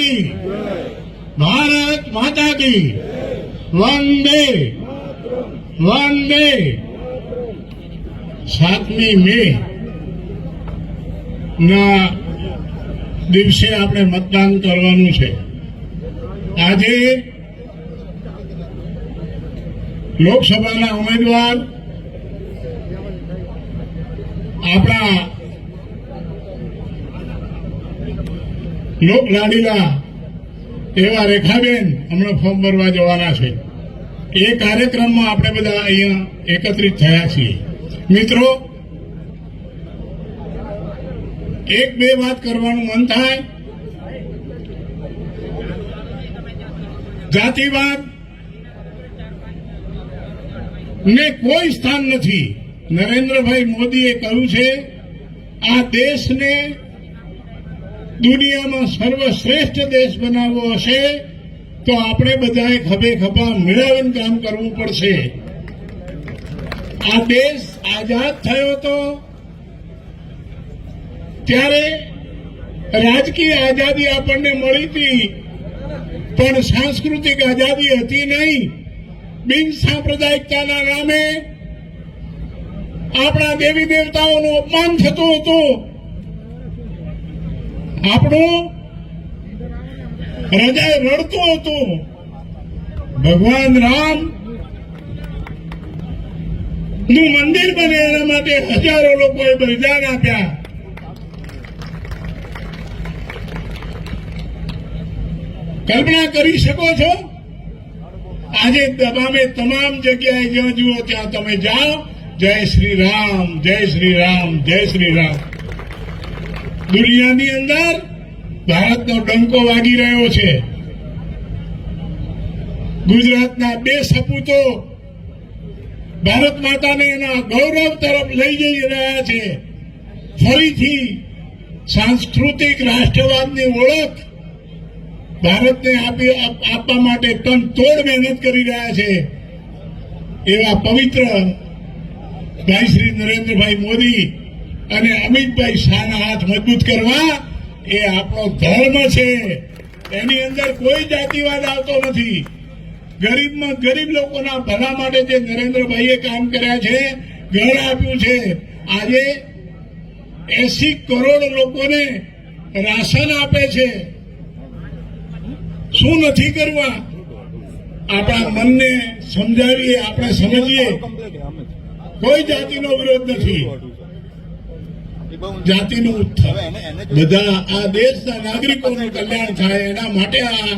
કી ભારત માતા કી વંદે વંદે સાતમી મે ના દિવસે આપણે મતદાન કરવાનું છે આજે લોકસભાના ઉમેદવાર આપણા લોક લાડીલા એવા રેખાબેન હમણાં ફોર્મ ભરવા જવાના છે. એ કાર્યક્રમમાં આપણે બધા અહીંયા એકત્રિત થયા છીએ. મિત્રો, એક બે વાત કરવાનું મન થાય. જાતિવાદ ને કોઈ સ્થાન નથી. નરેન્દ્રભાઈ મોદીએ કહ્યું છે, આ દેશને દુનિયામાં સર્વશ્રેષ્ઠ દેશ બનાવવો હશે, તો આપણે બધાએ ખભે ખભા મેળવીને કામ કરવું પડશે. આ દેશ આઝાદ થયો હતો. ત્યારે રાજકીય આઝાદી આપણને મળી હતી, પણ સાંસ્કૃતિક આઝાદી હતી નહીં. બિન સાંપ્રદાયિકતાના નામે આપણા દેવી દેવતાઓનું અપમાન થતું હતું. આપણું હૃદય રડતું હતું. ભગવાન રામનું મંદિર બને એના માટે હજારો લોકોએ બલિદાન આપ્યા. કલ્પના કરી શકો છો? આજે દબામે તમામ જગ્યાએ જ્યાં જુઓ ત્યાં તમે જાઓ. જય શ્રી રામ, જય શ્રી રામ, જય શ્રી રામ. દુનિયાની અંદર ભારતનો ડંકો વાગી રહ્યો છે. ગુજરાતના બે સપૂતો ભારત માતાને એના ગૌરવ તરફ લઈ જઈ રહ્યા છે. ફરીથી સાંસ્કૃતિક રાષ્ટ્રવાદની ઓળખ ભારતને આપી આપવા માટે તન તોડ મહેનત કરી રહ્યા છે. એવા પવિત્ર ભાઈ શ્રી નરેન્દ્રભાઈ મોદી અને અમિતભાઈ શાહના હાથ મજબૂત કરવા એ આપણો ધર્મ છે. એની અંદર કોઈ જાતિવાદ આવતો નથી. ગરીબમાં ગરીબ લોકોના ભલા માટે જે નરેન્દ્રભાઈએ કામ કર્યા છે, ઘર આપ્યું છે. આજે એસી કરોડ લોકોને રાશન આપે છે. શું નથી કરવા? આપણા મનને સમજાવીએ, આપણે સમજીએ. કોઈ જાતિનો વિરોધ નથી. જાતિનું ઉત્થાન. બધા આ દેશના નાગરિકોનું કલ્યાણ થાય એના માટે આ